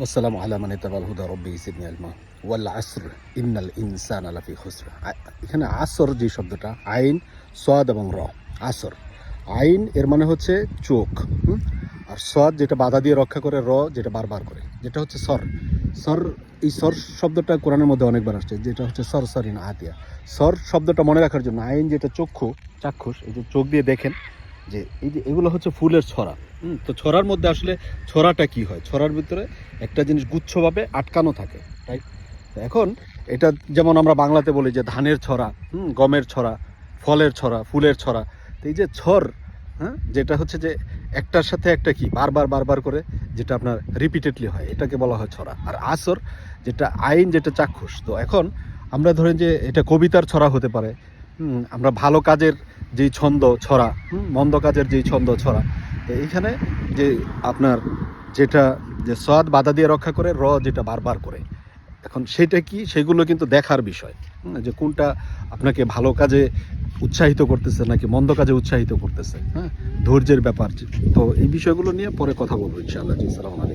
والسلام على من হুদা الهدى ربي سيدنا الماء আসর ইন্নাল ইনসান আলাফি خسر. এখানে আসর دي শব্দটা, আইন, সদ এবং র। আসর। আইন এর মানে হচ্ছে চোখ আর সদ যেটা বাধা দিয়ে রক্ষা করে, র যেটা বারবার করে। যেটা হচ্ছে সর। সর, এই সর শব্দটা কোরআনের মধ্যে অনেকবার আসছে, যেটা হচ্ছে সর সরিন আতিয়া। সর শব্দটা মনে রাখার জন্য আইন যেটা চক্ষু, চাক্ষুষ, এই যে চোখ দিয়ে দেখেন যে এই যে এগুলো হচ্ছে ফুলের ছড়া। হুম, তো ছড়ার মধ্যে আসলে ছড়াটা কি হয়? ছড়ার ভিতরে একটা জিনিস গুচ্ছভাবে আটকানো থাকে রাইট এখন এটা যেমন আমরা বাংলাতে বলি যে ধানের ছড়া হুম, গমের ছড়া ফলের ছড়া ফুলের ছড়া। তো এই যে ছড় হ্যাঁ যেটা হচ্ছে যে একটার সাথে একটা কি? বারবার বারবার করে যেটা আপনার রিপিটেডলি হয় এটাকে বলা হয় ছড়া। আর আসর যেটা আইন যেটা চাক্ষুষ। তো এখন আমরা ধরেন যে এটা কবিতার ছড়া হতে পারে আমরা ভালো কাজের যেই ছন্দ, ছড়া মন্দ কাজের যেই ছন্দ, ছড়া। এইখানে যে আপনার যেটা, যে সোয়াদ বাধা দিয়ে রক্ষা করে, র যেটা বারবার করে। এখন সেটা কি? সেগুলো কিন্তু দেখার বিষয়। যে কোনটা আপনাকে ভালো কাজে উৎসাহিত করতেছে নাকি মন্দ কাজে উৎসাহিত করতেছে? হ্যাঁ? ধৈর্যের ব্যাপার। তো এই বিষয়গুলো নিয়ে পরে কথা বলব, ইনশাআল্লাহ। জি, সালাম আলাইকুম।